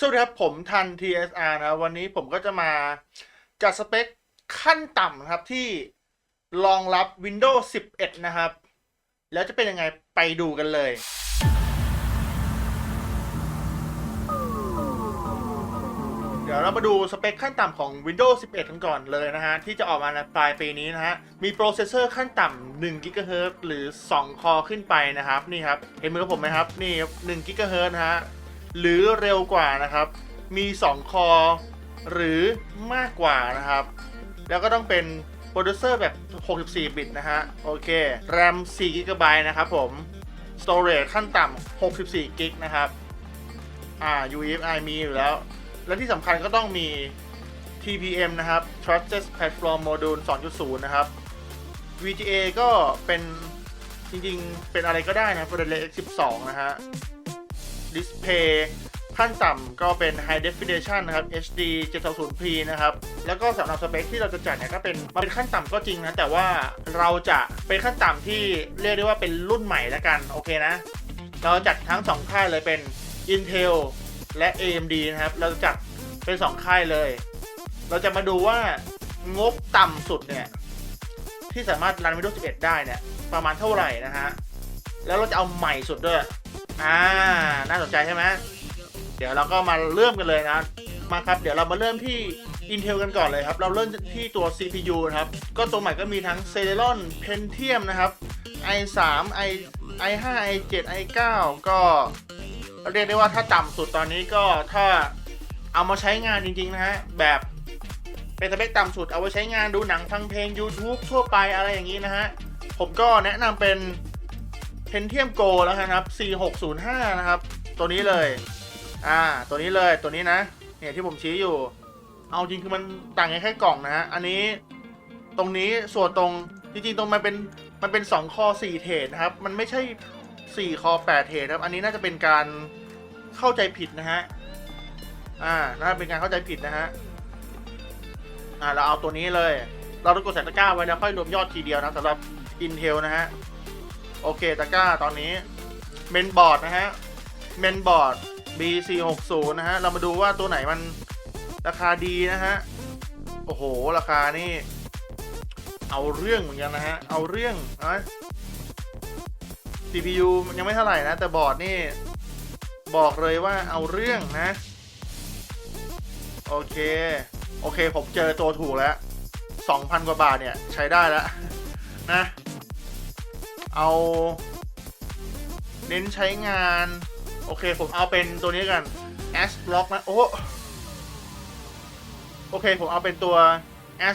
สวัสดีครับ ผมทัน TSR นะวันนี้ผมก็จะมาจัดสเปคขั้นต่ำนะครับที่รองรับ Windows 11 นะครับ แล้วจะเป็นยังไงไปดูกันเลย เดี๋ยวเรามาดูสเปคขั้นต่ำของ Windows 11 กันก่อนเลยนะฮะ ที่จะออกมาในปลายปีนี้นะฮะ มีโปรเซสเซอร์ขั้นต่ำ1 GHz หรือ 2 คอขึ้นไปนะครับ นี่ครับ เห็นมือผมไหมครับ นี่1 GHz นะฮะ หรือเร็วกว่านะครับ มี 2 คอ หรือมากกว่านะครับ แล้วก็ต้องเป็นโปรดิวเซอร์แบบ 64 บิตนะฮะ โอเค RAM 4 g b นะครับผม Storage ขั้นต่ำ64 g b นะครับอ่า UEFI มีอยู่แล้ว และที่สำคัญก็ต้องมี TPM นะครับ Trusted Platform Module 2.0 นะครับ VGA ก็เป็นจริงๆ เป็นอะไรก็ได้นะเป็น DirectX 12 นะฮะ ดิสเพย์ขั้นต่ำก็เป็น High Definition นะครับ HD 720p นะครับ แล้วก็สำหรับสเปคที่เราจะจัดเนี่ยก็เป็นมันเป็นขั้นต่ำก็จริงนะ แต่ว่าเราจะเป็นขั้นต่ำที่เรียกได้ว่าเป็นรุ่นใหม่แล้วกัน โอเคนะ เราจัดทั้ง 2 ค่ายเลยเป็น Intel และ AMD นะครับ เราจะจัดเป็น 2 ค่ายเลย เราจะมาดูว่างบต่ำสุดเนี่ย ที่สามารถรัน Windows 11 ได้เนี่ย ประมาณเท่าไหร่นะฮะ แล้วเราจะเอาใหม่สุดด้วย อ่า น่าสนใจใช่ไหมเดี๋ยวเราก็มาเริ่มกันเลยนะ มาครับ เดี๋ยวเรามาเริ่มที่ Intel กันก่อนเลยครับ เราเริ่มที่ตัว CPU นะครับ ก็ตัวใหม่ก็มีทั้ง Celeron Pentium นะครับ i3 i i5 i7 i9 ก็เรียกได้ว่าถ้าต่ำสุดตอนนี้ก็ถ้าเอามาใช้งานจริง ๆ นะฮะ แบบเป็นสเปคต่ำสุดเอาไว้ใช้งานดูหนังฟังเพลง YouTube ทั่วไปอะไรอย่างนี้นะฮะ ผมก็แนะนำเป็น Pentium Go แล้วกันครับ 4605 นะครับ ตัวนี้เลย อ่า ตัวนี้เลย ตัวนี้นะ เนี่ยที่ผมชี้อยู่ เอาจริงคือมันต่างกันแค่กล่องนะฮะ อันนี้ ตรงนี้ส่วนตรง จริงๆ ตรงมันเป็น มันเป็น 2 คอ 4 เทรดนะครับ มันไม่ใช่ 4 คอ 8 เทรดครับ อันนี้น่าจะเป็นการเข้าใจผิดนะฮะ อ่า น่าจะเป็นการเข้าใจผิดนะฮะ อ่า เราเอาตัวนี้เลย เราต้องกดใส่ตะกร้าไว้แล้วค่อยรวมยอดทีเดียวนะสำหรับ Intel นะฮะ โอเคตะกร้าตอนนี้เมนบอร์ดนะฮะเมนบอร์ด B460 นะฮะ เรามาดูว่าตัวไหนมันราคาดีนะฮะ โอ้โห ราคานี่ เอาเรื่องเหมือนกันนะฮะ เอาเรื่องนะ CPU ยังไม่เท่าไหร่นะ แต่บอร์ดนี่ บอกเลยว่าเอาเรื่องนะ โอเค โอเค ผมเจอตัวถูกแล้ว 2,000 กว่าบาทเนี่ย ใช้ได้แล้วนะ เอาเน้นใช้งาน โอเค ผมเอาเป็นตัวนี้กัน S Lock นะ โอ้โอเค ผมเอาเป็นตัว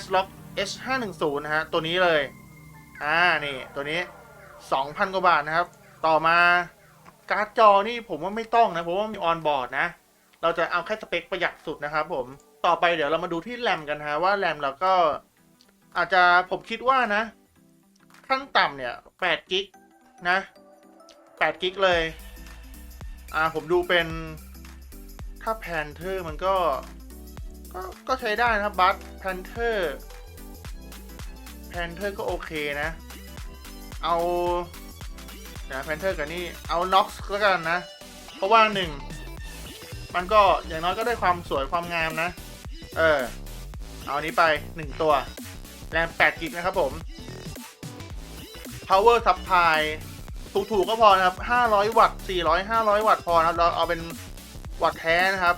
S Lock H510 นะฮะ ตัวนี้เลย อ่า นี่ ตัวนี้ 2,000 กว่าบาทนะครับ ต่อมาการ์ดจอนี่ผมว่าไม่ต้องนะ ผมว่ามีออนบอร์ดนะ เราจะเอาแค่สเปคประหยัดสุดนะครับผม ต่อไปเดี๋ยวเรามาดูที่แรมกันฮะว่าแรมเราก็อาจจะผมคิดว่านะ ขั้นต่ำเนี่ย8กิกนะ8กิกเลย อ่า ผมดูเป็นถ้าแพนเทอร์มันก็ก็ก็ใช้ได้นะครับบัสแพนเทอร์แพนเทอร์ก็โอเคนะ เอาเดี๋ยวแพนเทอร์กับนี่เอาน็อกแล้วกันนะ เพราะว่าหนึ่งมันก็อย่างน้อยก็ได้ความสวยความงามนะ เออ เอาอันนี้ไป 1 ตัว แรม8กิกนะครับผม power supply ถูกๆก็พอนะครับ 500 วัตต์ 400 500 วัตต์พอนะครับ เราเอาเป็นวัตต์แท้นะครับ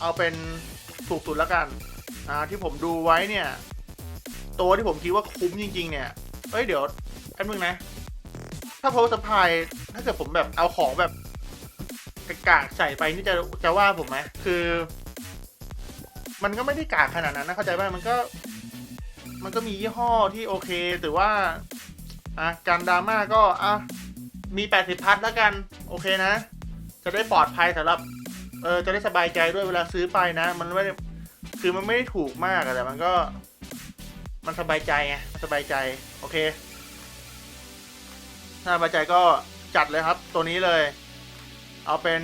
เอาเป็นถูกสุดแล้วกันอ่าที่ผมดูไว้เนี่ย ตัวที่ผมคิดว่าคุ้มจริง ๆ เนี่ย เอ้ยเดี๋ยวแป๊บนึงนะ ถ้า power supply ถ้าเกิดผมแบบเอาของแบบกากๆใส่ไปนี่จะจะว่าผมไหมคือ มันก็ไม่ได้กากขนาดนั้นนะเข้าใจป่ะมันก็ มันก็มียี่ห้อที่โอเค แต่ว่า อะการดราม่าก็อะมี 80 พัทแล้วกัน โอเคนะ จะได้ปลอดภัยสำหรับ เออ จะได้สบายใจด้วยเวลาซื้อไปนะ มันไม่ได้คือมันไม่ได้ถูกมากแต่มันก็ มันสบายใจไงมันสบายใจ โอเค ถ้าสบายใจก็จัดเลยครับ ตัวนี้เลย เอาเป็น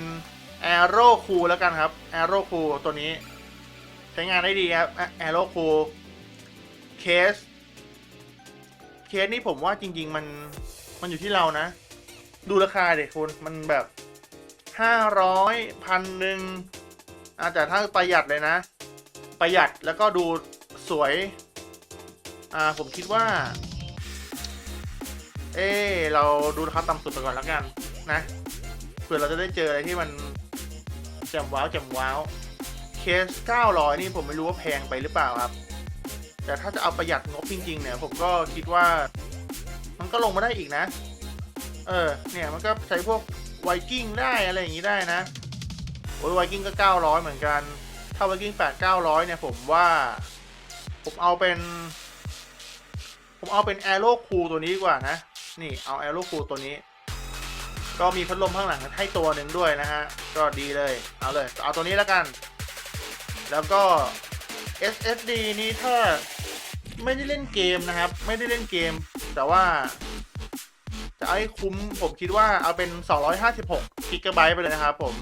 Aero Cool แล้วกันครับ Aero Cool ตัวนี้ ใช้งานได้ดีครับ Aero Cool เคส เคสนี่ผมว่าจริง ๆ มันมันอยู่ที่เรานะ ดูราคาเด็กคุณมันแบบห้าร้อยพันหนึ่งอาแต่ถ้าประหยัดเลยนะ ประหยัดแล้วก็ดูสวย อ่าผมคิดว่า เออเราดูราคาต่ำสุดไปก่อนแล้วกันนะเผื่อเราจะได้เจออะไรที่มันแจ่มว้าวแจ่มว้าวเคส900 นี่ผมไม่รู้ว่าแพงไปหรือเปล่าครับ แต่ถ้าจะเอาประหยัดงบจริง ๆ เนี่ย ผมก็คิดว่า มันก็ลงมาได้อีกนะ เออ เนี่ยมันก็ใช้พวกไวกิ้งได้อะไรอย่างนี้ได้นะ โอ้ยไวกิ้งก็ 900 เหมือนกัน ถ้าไวกิ้ง8 900 เนี่ยผมว่า ผมเอาเป็น ผมเอาเป็นแอโร่คูตัวนี้ดีกว่านะ นี่เอาแอโร่คูตัวนี้ ก็มีพัดลมข้างหลังให้ตัวหนึ่งด้วยนะฮะ ก็ดีเลย เอาเลย เอาตัวนี้แล้วกัน แล้วก็ SSD นี้ถ้าไม่ได้เล่นเกมนะครับ ไม่ได้เล่นเกม แต่ว่า จะเอาให้คุ้มผมคิดว่าเอาเป็น 256กิกะไบต์ไปเลยนะครับผม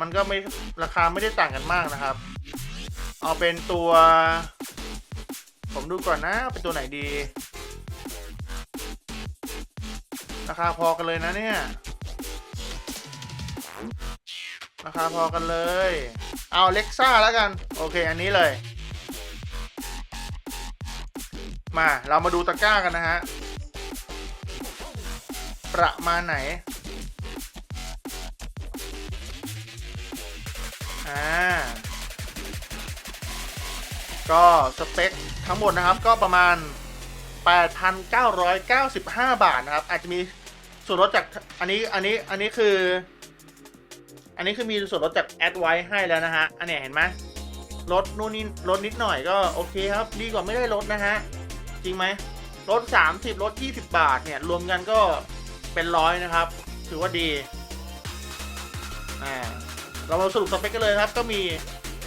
มันก็ไม่ราคาไม่ได้ต่างกันมากนะครับ เอาเป็นตัว ผมดูก่อนนะเป็นตัวไหนดี ราคาพอกันเลยนะเนี่ย ราคาพอกันเลย เอาเล็กซ่าแล้วกัน โอเค อันนี้เลย มาเรามาดูตะกร้ากันนะฮะ ประมาณไหน อ่า ก็สเปคทั้งหมดนะครับก็ประมาณ 8,995 บาทนะครับ อาจจะมีส่วนลดจากอันนี้อันนี้อันนี้คือ อันนี้คือมีส่วนลดจากแอดไว้ให้แล้วนะฮะ อันเนี้ยเห็นไหมลดนู่นนี่ลดนิดหน่อยก็โอเคครับ ดีกว่าไม่ได้ลดนะฮะ จริงไหมลด 30ลด 20 บาทเนี่ย รวมกันก็เป็นร้อยนะครับ ถือว่าดี อ่า เรามาสรุปสเปคกันเลยครับ ก็มี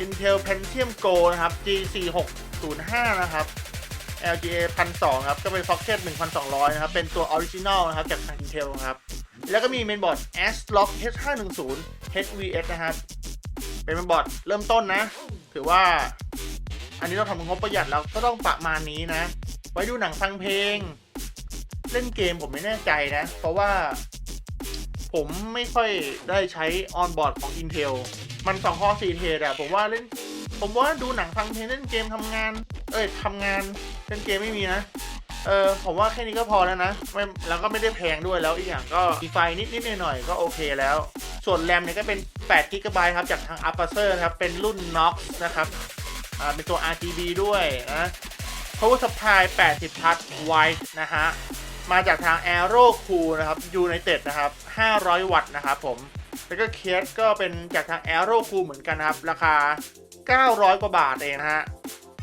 Intel Pentium Go นะครับ G4605 นะครับ LGA 1,200ครับ ก็เป็น Socket 1,200 นะครับ เป็นตัว Original นะครับ จาก Intel ครับ แล้วก็มีเมนบอร์ด ASRock H510 HVS นะครับ เป็นเมนบอร์ดเริ่มต้นนะ ถือว่า อันนี้เราทำงบประหยัดแล้วก็ต้องประมาณนี้นะ ไว้ดูหนังฟังเพลง เล่นเกมผมไม่แน่ใจนะ เพราะว่า ผมไม่ค่อยได้ใช้ออนบอร์ดของ Intel มัน2ข้อ4เทรดอะผมว่าเล่น ผมว่าดูหนังฟังเพลงเล่นเกมทำงาน เอ้ยทำงานเล่นเกมไม่มีนะ เออผมว่าแค่นี้ก็พอแล้วนะไม่แล้วก็ไม่ได้แพงด้วยแล้วอีกอย่างก็มีไฟนิดนิดๆหน่อยๆก็โอเคแล้ว ส่วนแรมเนี่ยก็เป็น8 g b ครับจากทาง a p p e r นะครับเป็นรุ่น Nox นะครับอ่าเป็นตัว RGB ด้วยนะ power supply 80 พัทไวท์นะฮะมาจากทาง Aero Cool นะครับ United นะครับ 500 วัตต์นะครับผมแล้วก็เคสก็เป็นจากทาง Aero Cool เหมือนกันนะครับ ราคา 900 กว่าบาทเองนะฮะ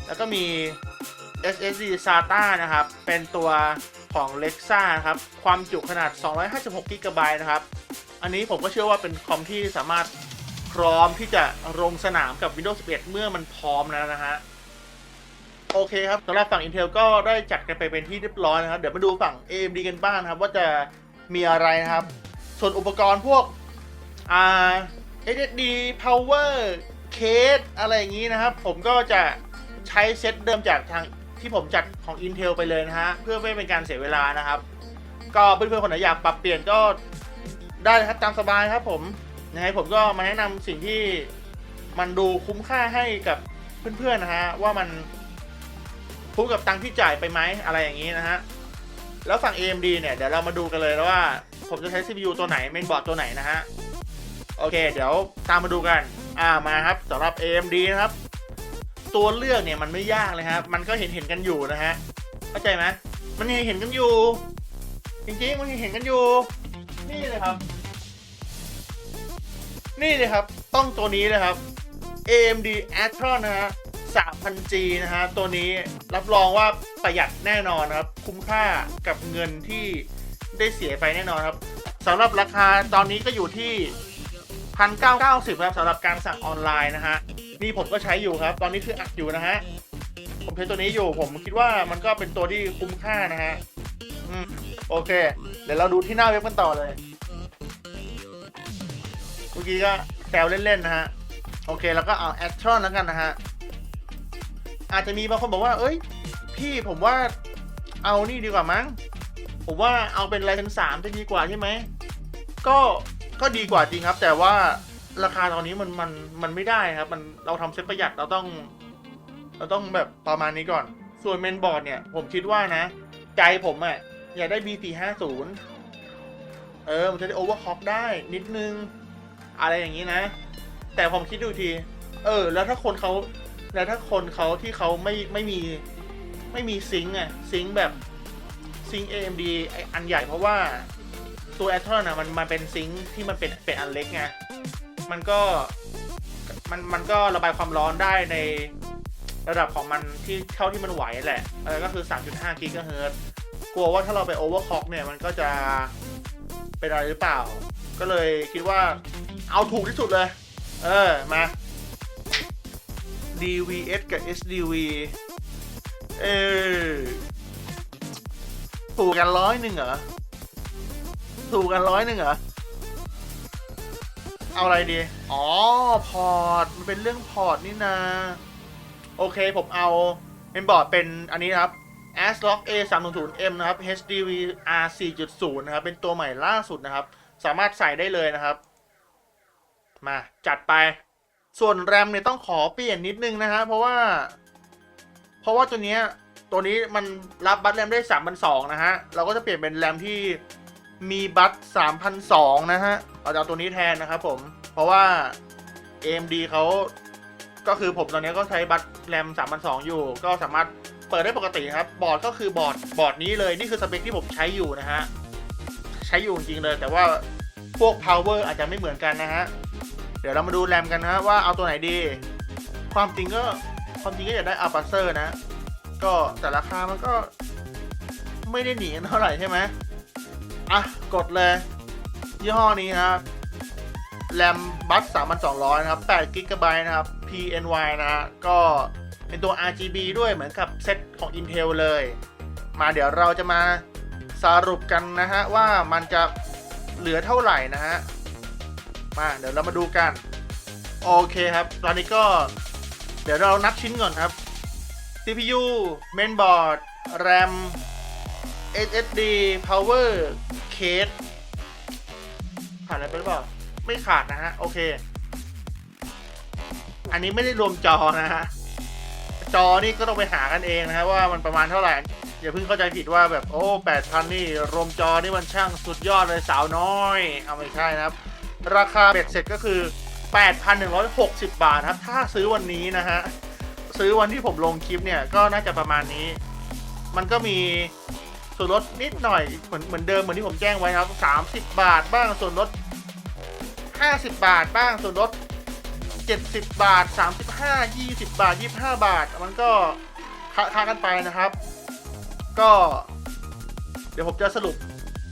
แล้วก็มี SSD SATA นะครับ เป็นตัวของ Lexa นะครับ ความจุขนาด 256 g b นะครับ อันนี้ผมก็เชื่อว่าเป็นคอมที่สามารถพร้อมที่จะลงสนามกับ Windows 11 เมื่อมันพร้อมแล้วนะฮะ โอเคครับสำหรับฝั่ง Intel ก็ได้จัดกันไปเป็นที่เรียบร้อยนะครับ เดี๋ยวมาดูฝั่ง AMD กันบ้างนะครับ ว่าจะมีอะไรนะครับ ส่วนอุปกรณ์พวกอ่า SSD power case อะไรอย่างนี้นะครับ ผมก็จะใช้เซตเดิมจากทาง ที่ผมจัดของ Intel ไปเลยนะฮะ เพื่อไม่เป็นการเสียเวลานะครับ ก็เพื่อนๆคนไหนอยากปรับเปลี่ยนก็ได้ครับตามสบายครับผมยังไงผมก็มาแนะนำสิ่งที่มันดูคุ้มค่าให้กับเพื่อนๆนะฮะว่ามันคุ้มกับตังค์ที่จ่ายไปไหมอะไรอย่างนี้นะฮะแล้วฝั่ง AMD เนี่ยเดี๋ยวเรามาดูกันเลยว่า ผมจะใช้ CPU ตัวไหนเมนบอร์ดตัวไหนนะฮะ โอเค เดี๋ยวตามมาดูกัน อ่ามาครับสำหรับ AMD นะครับ ตัวเลือกเนี่ยมันไม่ยากเลยครับ มันก็เห็นเห็นกันอยู่นะฮะ เข้าใจไหมมันเห็นเห็นกันอยู่ จริงๆ มันเห็นเห็นกันอยู่ นี่เลยครับ นี่เลยครับ ต้องตัวนี้เลยครับ AMD Atron นะฮะ 3,000G นะฮะ ตัวนี้รับรองว่าประหยัดแน่นอนครับ คุ้มค่ากับเงินที่ได้เสียไปแน่นอนครับสำหรับราคาตอนนี้ก็อยู่ที่ 1,990ครับสำหรับการสั่งออนไลน์นะฮะ นี่ผมก็ใช้อยู่ครับ ตอนนี้คืออัดอยู่นะฮะ ผมใช้ตัวนี้อยู่ ผมคิดว่ามันก็เป็นตัวที่คุ้มค่านะฮะอืมโอเค เดี๋ยวเราดูที่หน้าเว็บกันต่อเลย เมื่อกี้ก็แซวเล่นๆนะฮะ โอเค แล้วก็เอาแอตทรอนแล้วกันนะฮะ อาจจะมีบางคนบอกว่า เอ้ย พี่ผมว่าเอานี่ดีกว่ามั้ง ผมว่าเอาเป็นไลเซนสามจะดีกว่าใช่ไหม ก็ ก็ดีกว่าจริงครับ แต่ว่า ราคาตอนนี้มันมันมันไม่ได้ครับ มันเราทำเซ็ตประหยัดเราต้อง เราต้องแบบประมาณนี้ก่อน ส่วนเมนบอร์ดเนี่ย ผมคิดว่านะ ใจผมอะอยากได้ B450 เออ มันจะได้โอเวอร์คล็อกได้นิดนึง อะไรอย่างนี้นะ แต่ผมคิดดูที เออ แล้วถ้าคนเขาแล้วถ้าคนเขาที่เขาไม่ไม่มีไม่มีซิงค์อะซิงค์แบบซิงค์ AMD อ้อันใหญ่เพราะว่าตัว a t o n อร์นะมันมันเป็นซิงค์ที่มันเป็นเป็นอันเล็กไง มันก็มันมันก็ระบายความร้อนได้ในระดับของมันที่เท่าที่มันไหวแหละเออก็คือ 3.5 กิกะเฮิรตซ์กลัวว่าถ้าเราไปโอเวอร์คล็อกเนี่ยมันก็จะเป็นอะไรหรือเปล่า ก็เลยคิดว่าเอาถูกที่สุดเลย เออ มา DVS กับ SDV เออถูกกันร้อยหนึ่งเหรอถูกกันร้อยหนึ่งเหรอ เอาอะไรดี อ๋อ พอร์ต มันเป็นเรื่องพอร์ตนี่นาโอเค ผมเอาเป็นบอร์ดเป็นอันนี้ครับ ASRock A 3 0 0 M นะครับ HDV R 4.0 นะครับ เป็นตัวใหม่ล่าสุดนะครับ สามารถใส่ได้เลยนะครับ มาจัดไป ส่วนแรมเนี่ยต้องขอเปลี่ยนนิดนึงนะฮะ เพราะว่า เพราะว่าตัวนี้ตัวนี้มันรับบัตรแรมได้3,200นะฮะ เราก็จะเปลี่ยนเป็นแรมที่ มีบัตร3,200นสองนะฮะเอาจะเอาตัวนี้แทนนะครับผม เพราะว่า AMD เขาก็คือผมตอนนี้ก็ใช้บัตรแรม3,200อยู่ ก็สามารถเปิดได้ปกติครับ บอร์ดก็คือบอร์ดบอร์ดนี้เลย นี่คือสเปคที่ผมใช้อยู่นะฮะ ใช้อยู่จริงเลย แต่ว่าพวก power อาจจะไม่เหมือนกันนะฮะ เดี๋ยวเรามาดูแรมกันนะฮะว่าเอาตัวไหนดี ความจริงก็ความจริงก็อยากได้อัลปาเซอร์นะ ก็แต่ราคามันก็ไม่ได้หนีเท่าไหร่ใช่ไหม อะ กดเลย ยี่ห้อนี้นะครับแรมบัส3,200 นะครับ8 g b นะครับ PNY นะฮะก็เป็นตัว RGB ด้วยเหมือนกับเซตของ Intel เลย มาเดี๋ยวเราจะมาสรุปกันนะฮะ ว่ามันจะเหลือเท่าไหร่นะฮะ มาเดี๋ยวเรามาดูกัน โอเคครับ ตอนนี้ก็เดี๋ยวเรานับชิ้นก่อนครับ CPU mainboard RAM SSD power case ขาดอะไรไปหรือเปล่า ไม่ขาดนะฮะ โอเค อันนี้ไม่ได้รวมจอนะฮะ จอนี่ก็ต้องไปหากันเองนะฮะว่ามันประมาณเท่าไหร่ อย่าเพิ่งเข้าใจผิดว่าแบบโอ้แปดพันนี่ รวมจอนี่มันช่างสุดยอดเลยสาวน้อย เอาไม่ใช่นะครับ ราคาเบ็ดเสร็จก็คือ 8,160 บาทครับ ถ้าซื้อวันนี้นะฮะ ซื้อวันที่ผมลงคลิปเนี่ยก็น่าจะประมาณนี้ มันก็มี ส่วนลดนิดหน่อยเหมือนเหมือนเดิมเหมือนที่ผมแจ้งไว้ครับ 30 บาทบ้างส่วนลด 50 บาทบ้างส่วนลด 70 บาท 35 20 บาท 25 บาท มันก็ค้ากันไปนะครับ ก็ เดี๋ยวผมจะสรุป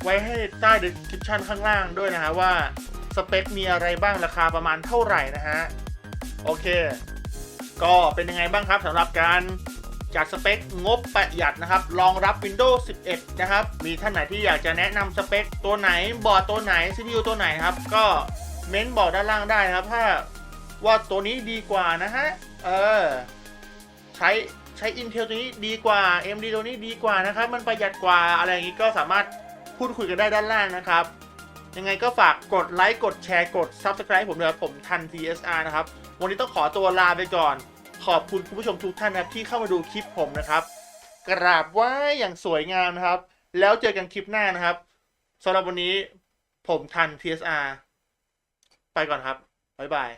ไว้ให้ใต้ description ข้างล่างด้วยนะฮะว่าสเปคมีอะไรบ้างราคาประมาณเท่าไหร่นะฮะ โอเค ก็เป็นยังไงบ้างครับสำหรับการ จัดสเปคงบประหยัดนะครับ รองรับ Windows 11 นะครับ มีท่านไหนที่อยากจะแนะนำสเปค ตัวไหนบอร์ดตัวไหน CPU ตัวไหนครับ ก็เม้นบอกด้านล่างได้นะครับ ถ้าว่าตัวนี้ดีกว่านะฮะ เออ ใช้ใช้ Intel ตัวนี้ดีกว่า AMD ตัวนี้ดีกว่านะครับ มันประหยัดกว่าอะไรอย่างนี้ก็สามารถพูดคุยกันได้ด้านล่างนะครับ ยังไงก็ฝากกดไลค์กดแชร์กด Subscribe ผมด้วยครับผมทัน TSR นะครับ วันนี้ต้องขอตัวลาไปก่อน ขอบคุณคุณผู้ชมทุกท่านนะที่เข้ามาดูคลิปผมนะครับ กราบไหว้อย่างสวยงามนะครับ แล้วเจอกันคลิปหน้านะครับสำหรับวันนี้ผมทัน TSR ไปก่อนครับ บ๊ายบาย